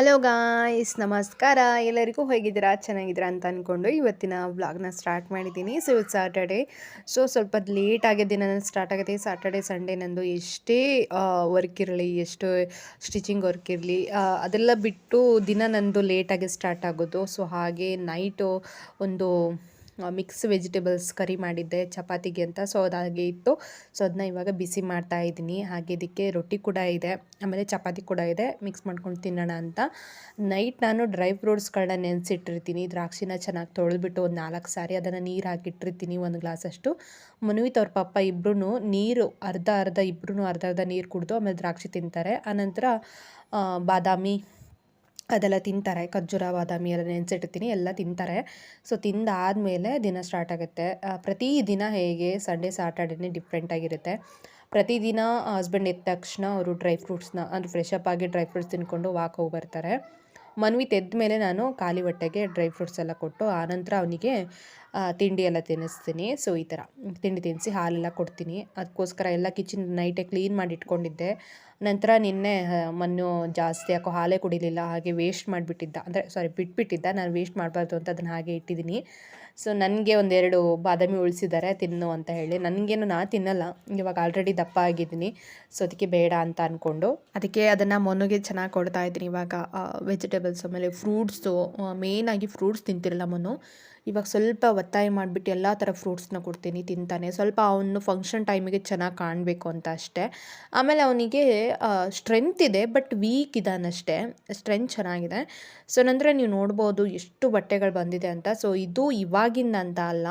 Hello guys ನಮಸ್ಕಾರ. ಎಲ್ಲರಿಗೂ ಹೇಗಿದ್ದೀರಾ? ಚೆನ್ನಾಗಿದ್ದೀರಾ ಅಂತ ಅಂದ್ಕೊಂಡು ಇವತ್ತಿನ ವ್ಲಾಗ್ನ ಸ್ಟಾರ್ಟ್ ಮಾಡಿದ್ದೀನಿ. ಸೊ ಇವತ್ತು ಸಾಟರ್ಡೆ ಸೊ ಸ್ವಲ್ಪ ಲೇಟ್ ದಿನ ಸ್ಟಾರ್ಟ್ ಆಗುತ್ತೆ. ಸಾಟರ್ಡೆ ಸಂಡೇ ನಂದು ಎಷ್ಟೇ ವರ್ಕ್ ಇರಲಿ, ಎಷ್ಟು ಸ್ಟಿಚಿಂಗ್ ವರ್ಕ್ ಇರಲಿ ಅದೆಲ್ಲ ಬಿಟ್ಟು ದಿನ ನಂದು ಲೇಟಾಗಿ ಸ್ಟಾರ್ಟ್ ಆಗೋದು. ಸೊ ಹಾಗೆ ನೈಟು ಒಂದು ಮಿಕ್ಸ್ ವೆಜಿಟೇಬಲ್ಸ್ ಕರಿ ಮಾಡಿದ್ದೆ, ಚಪಾತಿಗೆ ಅಂತ. ಸೊ ಅದು ಹಾಗೆ ಇತ್ತು. ಸೊ ಅದನ್ನ ಇವಾಗ ಬಿಸಿ ಮಾಡ್ತಾ ಇದ್ದೀನಿ. ಹಾಗೆ ಇದಕ್ಕೆ ರೊಟ್ಟಿ ಕೂಡ ಇದೆ. ಆಮೇಲೆ ಚಪಾತಿ ಕೂಡ ಇದೆ. ಮಿಕ್ಸ್ ಮಾಡ್ಕೊಂಡು ತಿನ್ನೋಣ ಅಂತ. ನೈಟ್ ನಾನು ಡ್ರೈ ಫ್ರೂಟ್ಸ್ಗಳನ್ನ ನೆನೆಸಿಟ್ಟಿರ್ತೀನಿ. ದ್ರಾಕ್ಷಿನ ಚೆನ್ನಾಗಿ ತೊಳೆದ್ಬಿಟ್ಟು ಒಂದು ನಾಲ್ಕು ಸಾರಿ ಅದನ್ನು ನೀರು ಹಾಕಿಟ್ಟಿರ್ತೀನಿ ಒಂದು ಗ್ಲಾಸಷ್ಟು. ಮನುವಿತ್ ಅವ್ರ ಪಪ್ಪ ಇಬ್ಬರೂ ನೀರು, ಅರ್ಧ ಅರ್ಧ ಇಬ್ಬರೂ ಅರ್ಧ ಅರ್ಧ ನೀರು ಕುಡಿದು ಆಮೇಲೆ ದ್ರಾಕ್ಷಿ ತಿಂತಾರೆ. ಆನಂತರ ಬಾದಾಮಿ ಅದೆಲ್ಲ ತಿಂತಾರೆ. ಖರ್ಜೂರ, ಬಾದಾಮಿ ಎಲ್ಲ ನೆನೆಸಿಟ್ಟಿರ್ತೀನಿ, ಎಲ್ಲ ತಿಂತಾರೆ. ಸೊ ತಿಂದಾದಮೇಲೆ ದಿನ ಸ್ಟಾರ್ಟ್ ಆಗುತ್ತೆ. ಪ್ರತಿ ದಿನ ಹೇಗೆ ಸಂಡೇ ಸಾಟರ್ಡೇನೇ ಡಿಫ್ರೆಂಟ್ ಆಗಿರುತ್ತೆ. ಪ್ರತಿದಿನ ಹಸ್ಬೆಂಡ್ ಎದ್ದ ತಕ್ಷಣ ಅವರು ಡ್ರೈ ಫ್ರೂಟ್ಸ್ನ ಅಂದರೆ ಫ್ರೆಶ್ ಅಪ್ ಆಗಿ ಡ್ರೈ ಫ್ರೂಟ್ಸ್ ತಿನ್ಕೊಂಡು ವಾಕ್ ಹೋಗಿ ಬರ್ತಾರೆ. ಮನ್ವಿತ್ ಎದ್ದ ಮೇಲೆ ನಾನು ಖಾಲಿ ಹೊಟ್ಟೆಗೆ ಡ್ರೈ ಫ್ರೂಟ್ಸ್ ಎಲ್ಲ ಕೊಟ್ಟು ಆನಂತರ ಅವನಿಗೆ ತಿಂಡಿ ಎಲ್ಲ ತಿನ್ನಿಸ್ತೀನಿ. ಸೊ ಈ ಥರ. ತಿಂಡಿ ತಿನ್ನಿಸಿ, ಹಾಲೆಲ್ಲ ಕೊಡ್ತೀನಿ. ಅದಕ್ಕೋಸ್ಕರ ಎಲ್ಲ ಕಿಚನ್ ನೈಟೇ ಕ್ಲೀನ್ ಮಾಡಿ ಇಟ್ಕೊಂಡಿದ್ದೆ. ನಂತರ ನಿನ್ನೆ ಮಣ್ಣು ಜಾಸ್ತಿ ಯಾಕೋ ಹಾಲೇ ಕುಡಿಲಿಲ್ಲ, ಹಾಗೆ ವೇಸ್ಟ್ ಮಾಡಿಬಿಟ್ಟಿದ್ದ. ಅಂದರೆ ಸಾರಿ ಬಿಟ್ಬಿಟ್ಟಿದ್ದ. ನಾನು ವೇಸ್ಟ್ ಮಾಡಬಾರ್ದು ಅಂತ ಅದನ್ನು ಹಾಗೆ ಇಟ್ಟಿದ್ದೀನಿ. ಸೊ ನನಗೆ ಒಂದೆರಡು ಬಾದಾಮಿ ಉಳಿಸಿದ್ದಾರೆ ತಿನ್ನು ಅಂತ ಹೇಳಿ. ನನಗೇನು ನಾ ತಿನ್ನಲ್ಲ. ಇವಾಗ ಆಲ್ರೆಡಿ ದಪ್ಪ ಆಗಿದ್ದೀನಿ. ಸೊ ಅದಕ್ಕೆ ಬೇಡ ಅಂತ ಅಂದ್ಕೊಂಡು ಅದಕ್ಕೆ ಅದನ್ನು ಮೊನ್ನೆಗೆ ಚೆನ್ನಾಗಿ ಕೊಡ್ತಾ ಇದ್ದೀನಿ ಇವಾಗ ವೆಜಿಟೇಬಲ್ಸ್ ಆಮೇಲೆ ಫ್ರೂಟ್ಸು ಮೇಯ್ನಾಗಿ ಫ್ರೂಟ್ಸ್ ತಿಂತಿರಲ್ಲ ಮೊನ್ನು. ಇವಾಗ ಸ್ವಲ್ಪ ಒತ್ತಾಯ ಮಾಡಿಬಿಟ್ಟು ಎಲ್ಲ ಥರ ಫ್ರೂಟ್ಸ್ನ ಕೊಡ್ತೀನಿ ತಿಂತಾನೆ. ಸ್ವಲ್ಪ ಅವನು ಫಂಕ್ಷನ್ ಟೈಮಿಗೆ ಚೆನ್ನಾಗಿ ಕಾಣಬೇಕು ಅಂತ ಅಷ್ಟೇ. ಆಮೇಲೆ ಅವನಿಗೆ ಸ್ಟ್ರೆಂತ್ ಇದೆ ಬಟ್ ವೀಕ್ ಇದ್ದಾನಷ್ಟೇ ಸ್ಟ್ರೆಂತ್ ಚೆನ್ನಾಗಿದೆ. ಸೊ ನಂತರ ನೀವು ನೋಡ್ಬೋದು ಎಷ್ಟು ಬಟ್ಟೆಗಳು ಬಂದಿದೆ ಅಂತ. ಸೊ ಇದು ಇವಾಗಿಂದ ಅಂತ ಅಲ್ಲ.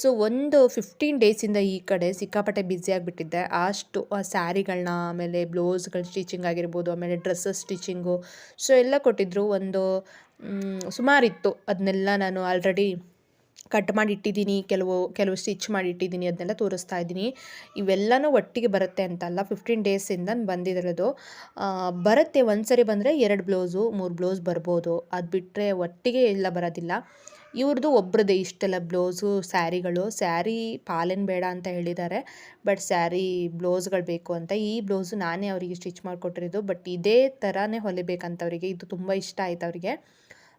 ಸೊ ಒಂದು ಫಿಫ್ಟೀನ್ ಡೇಸಿಂದ ಈ ಕಡೆ ಸಿಕ್ಕಾಪಟ್ಟೆ ಬ್ಯುಸಿ ಆಗಿಬಿಟ್ಟಿದ್ದೆ. ಅಷ್ಟು ಸ್ಯಾರಿಗಳನ್ನ, ಆಮೇಲೆ ಬ್ಲೌಸ್ಗಳು ಸ್ಟಿಚಿಂಗ್ ಆಗಿರ್ಬೋದು, ಆಮೇಲೆ ಡ್ರೆಸ್ಸಸ್ ಸ್ಟಿಚಿಂಗು ಸೊ ಎಲ್ಲ ಕೊಟ್ಟಿದ್ದರು ಒಂದು ಸುಮಾರಿತ್ತು. ಅದನ್ನೆಲ್ಲ ನಾನು ಆಲ್ರೆಡಿ ಕಟ್ ಮಾಡಿ ಇಟ್ಟಿದ್ದೀನಿ ಕೆಲವು ಕೆಲವು ಸ್ಟಿಚ್ ಮಾಡಿ ಇಟ್ಟಿದ್ದೀನಿ ಅದನ್ನೆಲ್ಲ ತೋರಿಸ್ತಾ ಇದ್ದೀನಿ. ಇವೆಲ್ಲನೂ ಒಟ್ಟಿಗೆ ಬರುತ್ತೆ ಅಂತಲ್ಲ ಫಿಫ್ಟೀನ್ ಡೇಸಿಂದ ಬಂದಿರೋದು. ಬರುತ್ತೆ ಒಂದು ಸರಿ ಬಂದರೆ ಎರಡು ಬ್ಲೌಸು ಮೂರು ಬ್ಲೌಸ್ ಬರ್ಬೋದು. ಅದು ಬಿಟ್ಟರೆ ಒಟ್ಟಿಗೆ ಎಲ್ಲ ಬರೋದಿಲ್ಲ. ಇವ್ರದ್ದು ಒಬ್ರದ್ದೇ ಇಷ್ಟೆಲ್ಲ ಬ್ಲೌಸು, ಸ್ಯಾರಿಗಳು. ಸ್ಯಾರಿ ಪಾಲೇನು ಬೇಡ ಅಂತ ಹೇಳಿದ್ದಾರೆ ಬಟ್ ಸ್ಯಾರಿ ಬ್ಲೌಸ್ಗಳು ಬೇಕು ಅಂತ. ಈ ಬ್ಲೌಸು ನಾನೇ ಅವರಿಗೆ ಸ್ಟಿಚ್ ಮಾಡಿಕೊಟ್ಟಿರೋದು. ಬಟ್ ಇದೇ ಥರನೇ ಹೊಲಿಬೇಕಂತ ಅವರಿಗೆ ಇದು ತುಂಬ ಇಷ್ಟ ಆಯ್ತು ಅವರಿಗೆ.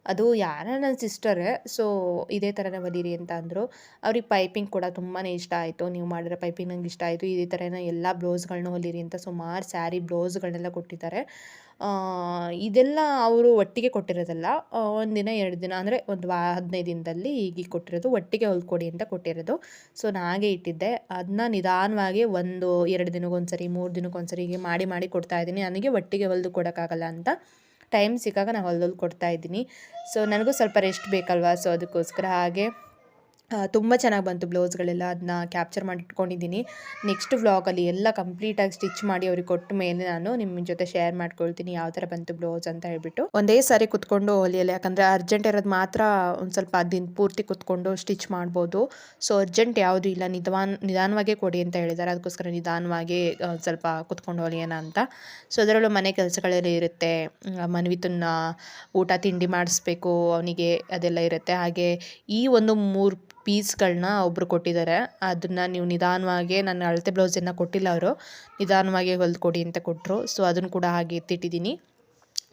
ಅದು ಯಾರ ನನ್ನ ಸಿಸ್ಟರೇ. ಸೊ, ಇದೇ ಥರನೇ ಹೊಲೀರಿ ಅಂತ ಅಂದರು. ಅವ್ರಿಗೆ ಪೈಪಿಂಗ್ ಕೂಡ ತುಂಬಾ ಇಷ್ಟ ಆಯಿತು. ನೀವು ಮಾಡಿರೋ ಪೈಪಿಂಗ್ ನಂಗೆ ಇಷ್ಟ ಆಯಿತು. ಇದೇ ಥರನೇ ಎಲ್ಲ ಬ್ಲೌಸ್ಗಳನ್ನೂ ಹೊಲೀರಿ ಅಂತ ಸುಮಾರು ಸ್ಯಾರಿ ಬ್ಲೌಸ್ಗಳನ್ನೆಲ್ಲ ಕೊಟ್ಟಿದ್ದಾರೆ. ಇದೆಲ್ಲ ಅವರು ಒಟ್ಟಿಗೆ ಕೊಟ್ಟಿರೋದಲ್ಲ ಒಂದಿನ ಎರಡು ದಿನ, ಅಂದರೆ ಒಂದು ವಾ, ಹದಿನೈದು ದಿನದಲ್ಲಿ ಹೀಗೆ ಕೊಟ್ಟಿರೋದು, ಒಟ್ಟಿಗೆ ಹೊಲ್ಕೊಡಿ ಅಂತ ಕೊಟ್ಟಿರೋದು. ಸೊ ನಾನು ಹಾಗೆ ಇಟ್ಟಿದ್ದೆ. ಅದನ್ನ ನಿಧಾನವಾಗಿ ಒಂದು ಎರಡು ದಿನಕ್ಕೊಂದ್ಸರಿ, ಮೂರು ದಿನಕ್ಕೊಂದ್ಸರಿ ಹೀಗೆ ಮಾಡಿ ಮಾಡಿ ಕೊಡ್ತಾ ಇದ್ದೀನಿ. ನನಗೆ ಒಟ್ಟಿಗೆ ಹೊಲಿದು ಕೊಡೋಕ್ಕಾಗಲ್ಲ ಅಂತ ಟೈಮ್ ಸಿಕ್ಕಾಗ ನಾನು ಹೊಲ್ದಲ್ಲಿ ಕೊಡ್ತಾ ಇದ್ದೀನಿ. ಸೊ ನನಗೂ ಸ್ವಲ್ಪ ರೆಸ್ಟ್ ಬೇಕಲ್ವಾ? ಸೊ ಅದಕ್ಕೋಸ್ಕರ ಹಾಗೆ ತುಂಬ ಚೆನ್ನಾಗಿ ಬಂತು ಬ್ಲೌಸ್ಗಳೆಲ್ಲ. ಅದನ್ನ ಕ್ಯಾಪ್ಚರ್ ಮಾಡಿ ಇಟ್ಕೊಂಡಿದ್ದೀನಿ. ನೆಕ್ಸ್ಟ್ ವ್ಲಾಗಲ್ಲಿ ಎಲ್ಲ ಕಂಪ್ಲೀಟಾಗಿ ಸ್ಟಿಚ್ ಮಾಡಿ ಅವ್ರಿಗೆ ಕೊಟ್ಟ ಮೇಲೆ ನಾನು ನಿಮ್ಮ ಜೊತೆ ಶೇರ್ ಮಾಡ್ಕೊಳ್ತೀನಿ ಯಾವ ಥರ ಬಂತು ಬ್ಲೌಸ್ ಅಂತ ಹೇಳ್ಬಿಟ್ಟು. ಒಂದೇ ಸಾರಿ ಕುತ್ಕೊಂಡು ಹೊಲಿಯಲ್ಲ ಯಾಕಂದರೆ ಅರ್ಜೆಂಟ್ ಇರೋದು ಮಾತ್ರ ಒಂದು ಸ್ವಲ್ಪ ದಿನ ಪೂರ್ತಿ ಕುತ್ಕೊಂಡು ಸ್ಟಿಚ್ ಮಾಡ್ಬೋದು. ಸೊ ಅರ್ಜೆಂಟ್ ಯಾವುದೂ ಇಲ್ಲ. ನಿಧಾನ, ನಿಧಾನವಾಗೇ ಕೊಡಿ ಅಂತ ಹೇಳಿದ್ದಾರೆ ಅದಕ್ಕೋಸ್ಕರ ನಿಧಾನವಾಗಿ ಸ್ವಲ್ಪ ಕುತ್ಕೊಂಡು ಹೊಲಿಯೋಣ ಅಂತ. ಸೊ ಅದರಲ್ಲೂ ಮನೆ ಕೆಲಸಗಳೆಲ್ಲ ಇರುತ್ತೆ. ಮನ್ವಿತನ್ನ ಊಟ ತಿಂಡಿ ಮಾಡಿಸ್ಬೇಕು. ಅವನಿಗೆ ಅದೆಲ್ಲ ಇರುತ್ತೆ. ಹಾಗೆ ಈ ಒಂದು ಮೂರು ಪೀಸ್ಗಳನ್ನ ಒಬ್ಬರು ಕೊಟ್ಟಿದ್ದಾರೆ. ಅದನ್ನು ನೀವು ನಿಧಾನವಾಗಿ ನಾನು ಅಳತೆ ಬ್ಲೌಸನ್ನು ಕೊಟ್ಟಿಲ್ಲ ಅವರು, ನಿಧಾನವಾಗಿ ಹೊಲ್ದು ಕೊಡಿ ಅಂತ ಕೊಟ್ಟರು ಸೊ ಅದನ್ನು ಕೂಡ ಹಾಗೆ ಎತ್ತಿಟ್ಟಿದ್ದೀನಿ.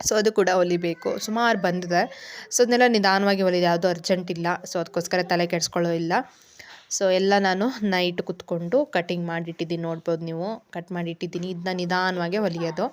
ಸೊ ಅದು ಕೂಡ ಹೊಲಿಬೇಕು. ಸುಮಾರು ಬಂದಿದೆ. ಸೊ ಅದನ್ನೆಲ್ಲ ನಿಧಾನವಾಗಿ ಹೊಲಿದೆ. ಯಾವುದೂ ಅರ್ಜೆಂಟ್ ಇಲ್ಲ. ಸೊ ಅದಕ್ಕೋಸ್ಕರ ತಲೆ ಕೆಡಿಸ್ಕೊಳ್ಳೋ ಇಲ್ಲ. ಸೊ ಎಲ್ಲ ನಾನು ನೈಟ್ ಕುತ್ಕೊಂಡು ಕಟಿಂಗ್ ಮಾಡಿಟ್ಟಿದ್ದೀನಿ. ನೋಡ್ಬೋದು ನೀವು. ಕಟ್ ಮಾಡಿ ಇಟ್ಟಿದ್ದೀನಿ ಇದನ್ನ ನಿಧಾನವಾಗಿ ಹೊಲಿಯೋದು.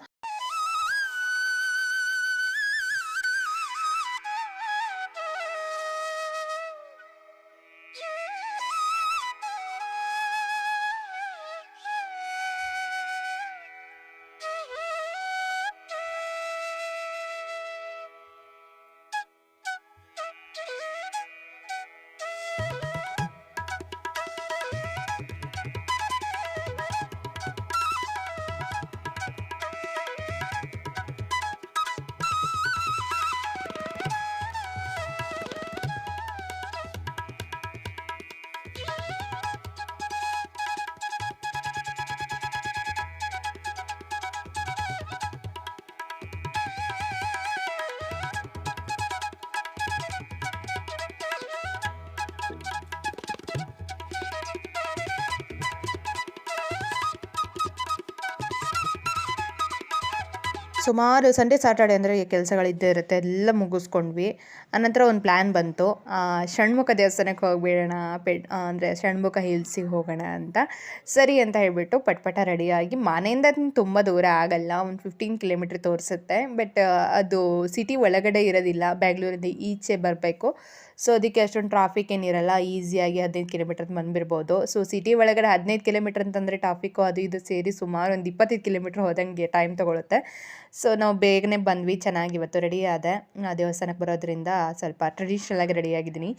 ಸುಮಾರು ಸಂಡೇ ಸಾಟರ್ಡೆ ಅಂದರೆ ಕೆಲಸಗಳಿದ್ದೇ ಇರುತ್ತೆ, ಎಲ್ಲ ಮುಗಿಸ್ಕೊಂಡ್ವಿ. ಆನಂತರ ಒಂದು ಪ್ಲ್ಯಾನ್ ಬಂತು. ಷಣ್ಮುಖ ದೇವಸ್ಥಾನಕ್ಕೆ ಹೋಗಿಬಿಡೋಣ, ಪೆಡ್ ಅಂದರೆ ಷಣ್ಮುಖ ಹಿಲ್ಸಿಗೆ ಹೋಗೋಣ ಅಂತ. ಸರಿ ಅಂತ ಹೇಳಿಬಿಟ್ಟು ಪಟ್ಪಟ ರೆಡಿಯಾಗಿ, ಮನೆಯಿಂದ ತುಂಬ ದೂರ ಆಗಲ್ಲ, ಒಂದು ಫಿಫ್ಟೀನ್ ಕಿಲೋಮೀಟ್ರ್ ತೋರಿಸುತ್ತೆ. ಬಟ್ ಅದು ಸಿಟಿ ಒಳಗಡೆ ಇರೋದಿಲ್ಲ ಬ್ಯಾಂಗ್ಳೂರಿಂದ ಈಚೆ ಬರಬೇಕು. ಸೊ ಅದಕ್ಕೆ ಅಷ್ಟೊಂದು ಟ್ರಾಫಿಕ್ ಏನಿರಲ್ಲ ಈಸಿಯಾಗಿ ಹದಿನೈದು ಕಿಲೋಮೀಟರ್ ಬಂದ್ಬಿಡ್ಬೋದು. ಸೊ ಸಿಟಿ ಒಳಗಡೆ ಹದಿನೈದು ಕಿಲೋಮೀಟ್ರ್ ಅಂತಂದರೆ ಟ್ರಾಫಿಕ್ಕು ಅದು ಇದು ಸೇರಿ ಸುಮಾರು ಒಂದು ಇಪ್ಪತ್ತೈದು ಕಿಲೋಮೀಟ್ರ್ ಹೋದಂಗೆ ಟೈಮ್ ತೊಗೊಳುತ್ತೆ. ಸೊ ನಾವು ಬೇಗನೆ ಬಂದ್ವಿ, ಚೆನ್ನಾಗಿ ಇವತ್ತು ರೆಡಿ ಆದೆ. ದೇವಸ್ಥಾನಕ್ಕೆ ಬರೋದ್ರಿಂದ ಸ್ವಲ್ಪ ಟ್ರೆಡಿಷ್ನಲ್ ಆಗಿ ರೆಡಿಯಾಗಿದ್ದೀನಿ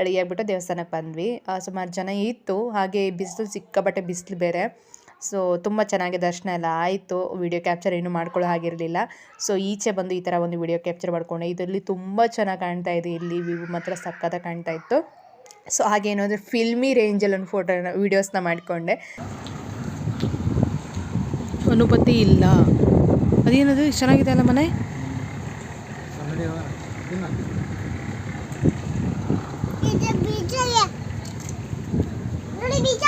ರೆಡಿಯಾಗಿಬಿಟ್ಟು ದೇವಸ್ಥಾನಕ್ಕೆ ಬಂದ್ವಿ. ಸುಮಾರು ಜನ ಇತ್ತು. ಹಾಗೆ ಬಿಸಿಲು ಸಿಕ್ಕಾಪಟ್ಟೆ ಬಿಸಿಲು ಬೇರೆ. ಸೊ ತುಂಬ ಚೆನ್ನಾಗಿ ದರ್ಶನ ಎಲ್ಲ. ಆಯಿತು ವಿಡಿಯೋ ಕ್ಯಾಪ್ಚರ್ ಏನು ಮಾಡ್ಕೊಳ್ಳೋ ಹಾಗಿರಲಿಲ್ಲ. ಸೊ ಈಚೆ ಬಂದು ಈ ಥರ ಒಂದು ವಿಡಿಯೋ ಕ್ಯಾಪ್ಚರ್ ಮಾಡ್ಕೊಂಡೆ. ಇದರಲ್ಲಿ ತುಂಬ ಚೆನ್ನಾಗಿ ಕಾಣ್ತಾ ಇದೆ. ಇಲ್ಲಿ ವ್ಯೂ ಮಾತ್ರ ಸಕ್ಕತ್ತಾಗಿ ಕಾಣ್ತಾ ಇತ್ತು. ಸೊ ಹಾಗೇನು ಅಂದರೆ ಫಿಲ್ಮಿ ರೇಂಜಲ್ಲಿ ಒಂದು ಫೋಟೋನ ವೀಡಿಯೋಸ್ನ ಮಾಡಿಕೊಂಡೆ. ಅನುಪತಿ ಇಲ್ಲ. ಅದೇನದು? ಚೆನ್ನಾಗಿದೆ ಅಲ್ಲ ಮನೆ? ಬೀಜ ನೋಡಿ ಬೀಜ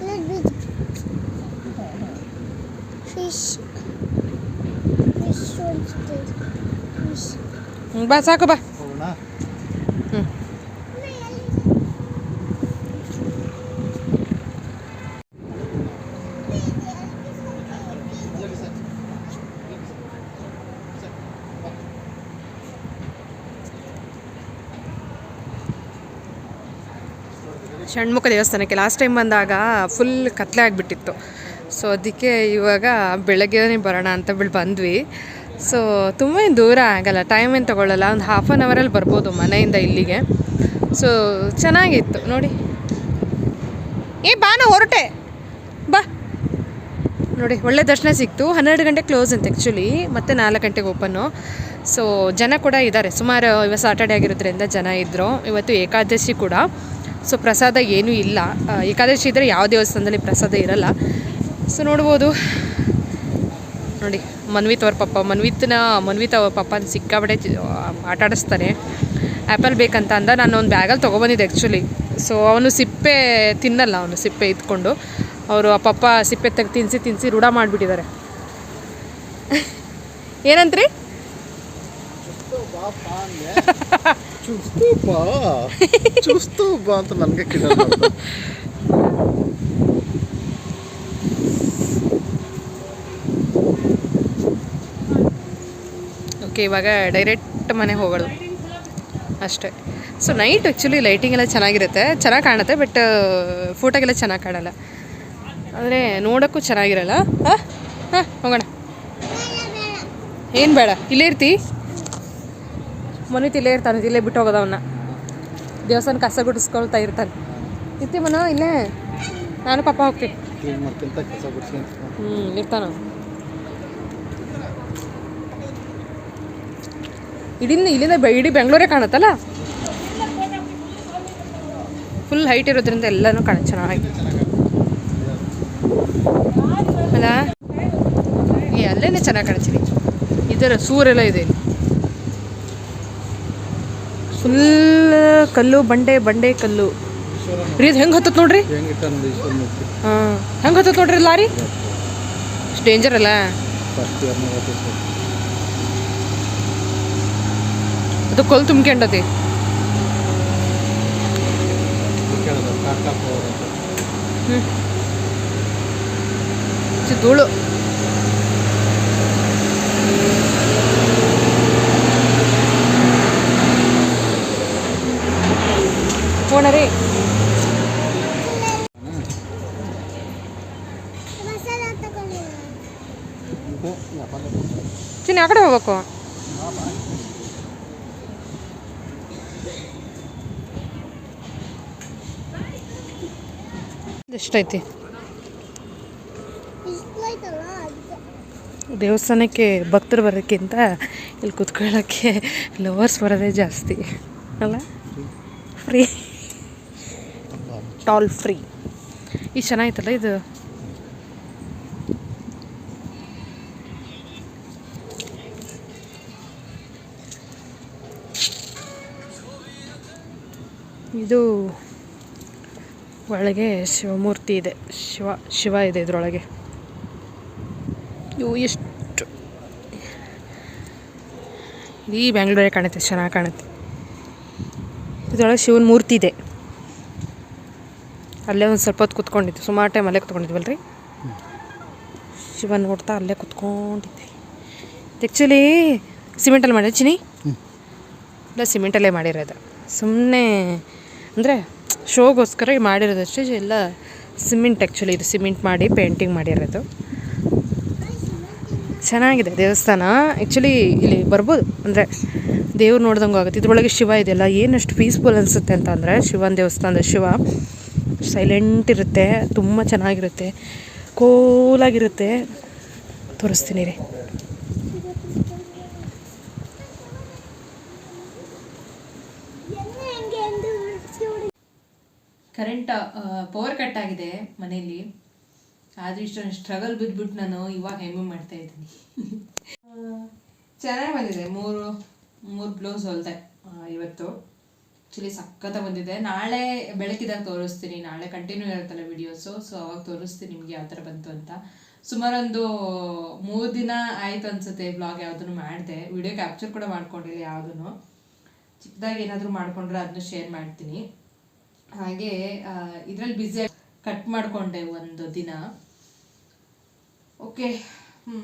ನೋಡಿ ಬೀಜ ಫಿಶ್ ಫಿಶ್ ಫಿಶ್ ಹ್ಮ್, ಬಾ ಸಾಕು ಬಾ. ಹ್ಞೂ ಷಣ್ಮುಖ ದೇವಸ್ಥಾನಕ್ಕೆ ಲಾಸ್ಟ್ ಟೈಮ್ ಬಂದಾಗ ಫುಲ್ ಕತ್ಲೆ ಆಗಿಬಿಟ್ಟಿತ್ತು. ಸೊ ಅದಕ್ಕೆ ಇವಾಗ ಬೆಳಗ್ಗೆನೇ ಬರೋಣ ಅಂತ ಬಿಟ್ಟು ಬಂದ್ವಿ. ಸೊ ತುಂಬ ದೂರ ಆಗಲ್ಲ ಟೈಮ್ ಏನು ತೊಗೊಳ್ಳಲ್ಲ ಒಂದು ಹಾಫ್ ಆನ್ ಅವರಲ್ಲಿ ಬರ್ಬೋದು ಮನೆಯಿಂದ ಇಲ್ಲಿಗೆ. ಸೊ ಚೆನ್ನಾಗಿತ್ತು. ನೋಡಿ. ಏ, ಬಾ ನಾ ಹೊರಟೆ. ಬಾ. ನೋಡಿ, ಒಳ್ಳೆ ದರ್ಶನ ಸಿಕ್ತು. ಹನ್ನೆರಡು ಗಂಟೆ ಕ್ಲೋಸ್ ಅಂತ ಆ್ಯಕ್ಚುಲಿ ಮತ್ತೆ ನಾಲ್ಕು ಗಂಟೆಗೆ ಓಪನ್ನು ಸೊ ಜನ ಕೂಡ ಇದ್ದಾರೆ ಸುಮಾರು ಇವತ್ತು ಸಾಟರ್ಡೆ ಆಗಿರೋದ್ರಿಂದ ಜನ ಇದ್ದರು ಇವತ್ತು ಏಕಾದಶಿ ಕೂಡ. ಸೊ ಪ್ರಸಾದ ಏನೂ ಇಲ್ಲ. ಏಕಾದಶಿ ಇದ್ದರೆ ಯಾವ ದೇವಸ್ಥಾನದಲ್ಲಿ ಪ್ರಸಾದ ಇರಲ್ಲ. ಸೊ ನೋಡ್ಬೋದು. ನೋಡಿ ಮನ್ವಿತ್ ಅವ್ರ ಪಪ್ಪ. ಮನ್ವಿತ್ನ ಮನ್ವಿತ್ ಅವ್ರ ಪಪ್ಪನ ಸಿಕ್ಕಾಬಡೆ ಆಟ ಆಡಿಸ್ತಾನೆ ಆ್ಯಪಲ್ ಬೇಕಂತ ಅಂದ. ನಾನು ಒಂದು ಬ್ಯಾಗಲ್ಲಿ ತೊಗೊಬಂದಿದ್ದೆ ಆ್ಯಕ್ಚುಲಿ ಸೊ ಅವನು ಸಿಪ್ಪೆ ತಿನ್ನಲ್ಲ ಅವನು ಸಿಪ್ಪೆ ಇದ್ಕೊಂಡು. ಅವರು ಆ ಪಪ್ಪ ಸಿಪ್ಪೆ ತೆಗೆ ತಿನ್ಸಿ ತಿನ್ನಿಸಿ ರೂಢ ಮಾಡಿಬಿಟ್ಟಿದ್ದಾರೆ. ಏನಂತ್ರಿ? ಚುಸ್ತು ಬಾ ಅಂತ ನನಗೆ ಓಕೆ ಇವಾಗ ಡೈರೆಕ್ಟ್ ಮನೆ ಹೋಗೋದು. ಅಷ್ಟೇ. ಸೊ ನೈಟ್ ಆ್ಯಕ್ಚುಲಿ ಲೈಟಿಂಗ್ ಎಲ್ಲ ಚೆನ್ನಾಗಿರುತ್ತೆ. ಚೆನ್ನಾಗಿ ಕಾಣುತ್ತೆ ಬಟ್ ಫೋಟೋಗೆಲ್ಲ ಚೆನ್ನಾಗಿ ಕಾಣಲ್ಲ. ಆದರೆ ನೋಡೋಕ್ಕೂ ಚೆನ್ನಾಗಿರಲ್ಲ. ಹಾಂ? ಹಾಂ ಹೋಗೋಣ. ಏನು ಬೇಡ ಇಲ್ಲೇ ಇರ್ತಿ. ಮನಿತ್ ಇಲ್ಲೇ ಇರ್ತಾನೆ ಇಲ್ಲೇ ಬಿಟ್ಟು ಹೋಗೋದವನ್ನ ದೇವಸ್ಥಾನ ಕಸ ಗುಡಿಸ್ಕೊಳ್ತಾ ಇರ್ತಾನೆ. ಇರ್ತಿ ಮನ ಇಲ್ಲೇ. ನಾನು ಪಾಪ ಹೋಗ್ತೀನಿ. ಹ್ಞೂ ಇರ್ತಾನ ಇಡಿಂದ ಇಲ್ಲಿಂದ ಇಡೀ ಬೆಂಗಳೂರೇ ಕಾಣುತ್ತಲ್ಲ? ಫುಲ್ ಹೈಟ್ ಇರೋದ್ರಿಂದ ಎಲ್ಲನೂ ಕಾಣ ಚೆನ್ನಾಗಿ. ಅಲ್ಲ? ಏ, ಅಲ್ಲೇನೆ ಚೆನ್ನಾಗಿ ಕಾಣಿಸ್ತೀನಿ ಇದರ ಸೂರೆಲ್ಲ ಇದೆ ಫುಲ್ ಕಲ್ಲು, ಬಂಡೆ ಬಂಡೆ ಕಲ್ಲು. ರೀ ಇದು ಹೆಂಗೆ ಹತ್ತತ್ ನೋಡ್ರಿ? ಹಾಂ. ಹೆಂಗೆ ಹತ್ತತ್ ನೋಡ್ರಿ, ಲಾರಿ? ಡೇಂಜರ್ ಅಲ್ಲ? ಕಾಕ ಹೋದಂತ ಇದು ಧೂಳು. ಫೋನ ರೀ. ಚಿನ್ನ ಆ ಕಡೆ ಹೋಗ್ಬೇಕು? ಎಷ್ಟೈತಿ? ದೇವಸ್ಥಾನಕ್ಕೆ ಭಕ್ತರು ಬರೋಕ್ಕಿಂತ ಇಲ್ಲಿ ಕುತ್ಕೊಳ್ಳೋಕ್ಕೆ ಲವರ್ಸ್ ಬರೋದೇ ಜಾಸ್ತಿ ಅಲ್ಲ? ಫ್ರೀ ಟಾಲ್ ಫ್ರೀ ಇದು ಚೆನ್ನಾಗಿತ್ತಲ್ಲ ಇದು? ಇದು ಒಳಗೆ ಶಿವಮೂರ್ತಿ ಇದೆ. ಶಿವ ಶಿವ ಇದೆ ಇದರೊಳಗೆ. ಇವು ಎಷ್ಟು. ಈ ಬೆಂಗಳೂರೇ ಕಾಣುತ್ತೆ ಚೆನ್ನಾಗಿ ಕಾಣುತ್ತೆ. ಇದರೊಳಗೆ ಶಿವನ ಮೂರ್ತಿ ಇದೆ. ಅಲ್ಲೇ ಒಂದು ಸ್ವಲ್ಪ ಹೊತ್ತು ಕುತ್ಕೊಂಡಿದ್ದು. ಸುಮಾರು ಟೈಮ್ ಅಲ್ಲೇ ಕುತ್ಕೊಂಡಿದ್ವಲ್ಲ ರೀ ಶಿವ ನೋಡ್ತಾ ಅಲ್ಲೇ ಕುತ್ಕೊಂಡಿದ್ದೆ. ಆ್ಯಕ್ಚುಲಿ ಸಿಮೆಂಟಲ್ಲಿ ಮಾಡಿ ಚಿನಿ ಇಲ್ಲ ಸಿಮೆಂಟಲ್ಲೇ ಮಾಡಿರೋದು. ಸುಮ್ಮನೆ ಅಂದರೆ ಶೋಗೋಸ್ಕರ ಮಾಡಿರೋದಷ್ಟೇ ಎಲ್ಲ ಸಿಮೆಂಟ್ ಆ್ಯಕ್ಚುಲಿ ಇದು ಸಿಮೆಂಟ್ ಮಾಡಿ ಪೇಂಟಿಂಗ್ ಮಾಡಿರೋದು. ಚೆನ್ನಾಗಿದೆ ದೇವಸ್ಥಾನ. ಆ್ಯಕ್ಚುಲಿ ಇಲ್ಲಿ ಬರ್ಬೋದು. ಅಂದರೆ ದೇವ್ರು ನೋಡ್ದಂಗೆ ಆಗುತ್ತೆ. ಇದ್ರೊಳಗೆ ಶಿವ ಇದೆಯಲ್ಲ ಏನಷ್ಟು ಪೀಸ್ಫುಲ್ ಅನಿಸುತ್ತೆ ಅಂತ ಅಂದರೆ ಶಿವನ ದೇವಸ್ಥಾನದ ಶಿವ ಸೈಲೆಂಟ್ ಇರುತ್ತೆ, ತುಂಬ ಚೆನ್ನಾಗಿರುತ್ತೆ ಕೋಲಾಗಿರುತ್ತೆ ತೋರಿಸ್ತೀನಿ ರೀ. ಕರೆಂಟ್ ಪವರ್ ಕಟ್ ಆಗಿದೆ ಮನೆಯಲ್ಲಿ. ಆದ್ರೆ ಇಷ್ಟೊಂದು ಸ್ಟ್ರಗಲ್ ಬಿದ್ಬಿಟ್ಟು ನಾನು ಇವಾಗ ಹೆಮ್ಮೆ ಮಾಡ್ತಾ ಇದ್ದೀನಿ. ಚೆನ್ನಾಗಿ ಬಂದಿದೆ. ಮೂರು ಮೂರು ಬ್ಲೌಸ್ ಹೊಲ್ದೆ ಇವತ್ತು. ಆ್ಯಕ್ಚುಲಿ ಸಖತ್ತ ಬಂದಿದೆ. ನಾಳೆ ಬೆಳಕಿದಾಗ ತೋರಿಸ್ತೀನಿ. ನಾಳೆ ಕಂಟಿನ್ಯೂ ಇರುತ್ತಲ್ಲ ವಿಡಿಯೋಸು ಸೊ ಅವಾಗ ತೋರಿಸ್ತೀನಿ ನಿಮ್ಗೆ ಯಾವ ಥರ ಬಂತು ಅಂತ. ಸುಮಾರೊಂದು ಮೂರು ದಿನ ಆಯ್ತು ಅನ್ಸುತ್ತೆ ಬ್ಲಾಗ್ ಯಾವುದನ್ನು ಮಾಡಿದೆ. ವಿಡಿಯೋ ಕ್ಯಾಪ್ಚರ್ ಕೂಡ ಮಾಡ್ಕೊಂಡಿಲ್ಲ ಯಾವುದನ್ನು. ಚಿಕ್ಕದಾಗಿ ಏನಾದರೂ ಮಾಡಿಕೊಂಡ್ರೆ ಅದನ್ನ ಶೇರ್ ಮಾಡ್ತೀನಿ. ಹಾಗೆ ಇದರಲ್ಲಿ ಬ್ಯುಸಿ ಕಟ್ ಮಾಡಿಕೊಂಡೆ ಒಂದು ದಿನ. ಓಕೆ ಹ್ಞೂ